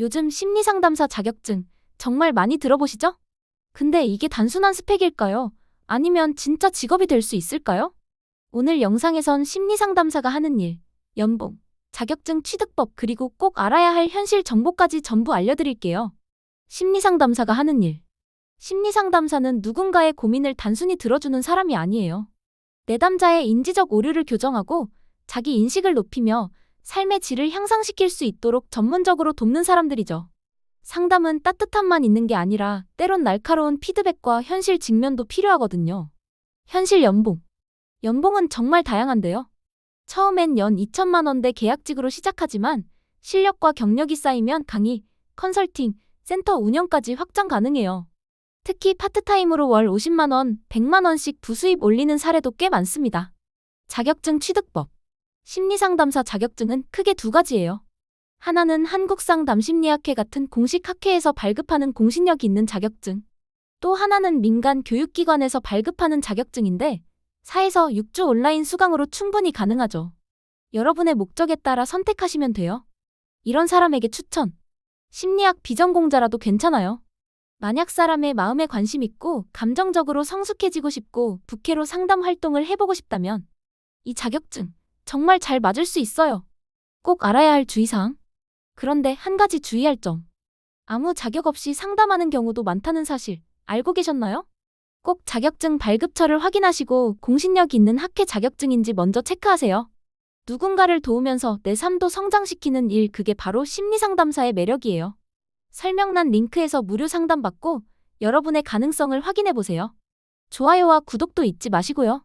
요즘 심리상담사 자격증 정말 많이 들어보시죠? 근데 이게 단순한 스펙일까요? 아니면 진짜 직업이 될 수 있을까요? 오늘 영상에선 심리상담사가 하는 일, 연봉, 자격증 취득법 그리고 꼭 알아야 할 현실 정보까지 전부 알려드릴게요. 심리상담사가 하는 일. 심리상담사는 누군가의 고민을 단순히 들어주는 사람이 아니에요. 내담자의 인지적 오류를 교정하고 자기 인식을 높이며 삶의 질을 향상시킬 수 있도록 전문적으로 돕는 사람들이죠. 상담은 따뜻함만 있는 게 아니라 때론 날카로운 피드백과 현실 직면도 필요하거든요. 현실 연봉. 연봉은 정말 다양한데요. 처음엔 연 2천만 원대 계약직으로 시작하지만 실력과 경력이 쌓이면 강의, 컨설팅, 센터 운영까지 확장 가능해요. 특히 파트타임으로 월 50만 원, 100만 원씩 부수입 올리는 사례도 꽤 많습니다. 자격증 취득법. 심리상담사 자격증은 크게 두 가지예요. 하나는 한국상담심리학회 같은 공식 학회에서 발급하는 공신력 있는 자격증. 또 하나는 민간 교육기관에서 발급하는 자격증인데, 4에서 6주 온라인 수강으로 충분히 가능하죠. 여러분의 목적에 따라 선택하시면 돼요. 이런 사람에게 추천. 심리학 비전공자라도 괜찮아요. 만약 사람의 마음에 관심 있고 감정적으로 성숙해지고 싶고 부캐로 상담 활동을 해보고 싶다면 이 자격증 정말 잘 맞을 수 있어요. 꼭 알아야 할 주의사항. 그런데 한 가지 주의할 점. 아무 자격 없이 상담하는 경우도 많다는 사실 알고 계셨나요? 꼭 자격증 발급처를 확인하시고 공신력 있는 학회 자격증인지 먼저 체크하세요. 누군가를 도우면서 내 삶도 성장시키는 일 그게 바로 심리상담사의 매력이에요. 설명란 링크에서 무료 상담 받고 여러분의 가능성을 확인해 보세요. 좋아요와 구독도 잊지 마시고요.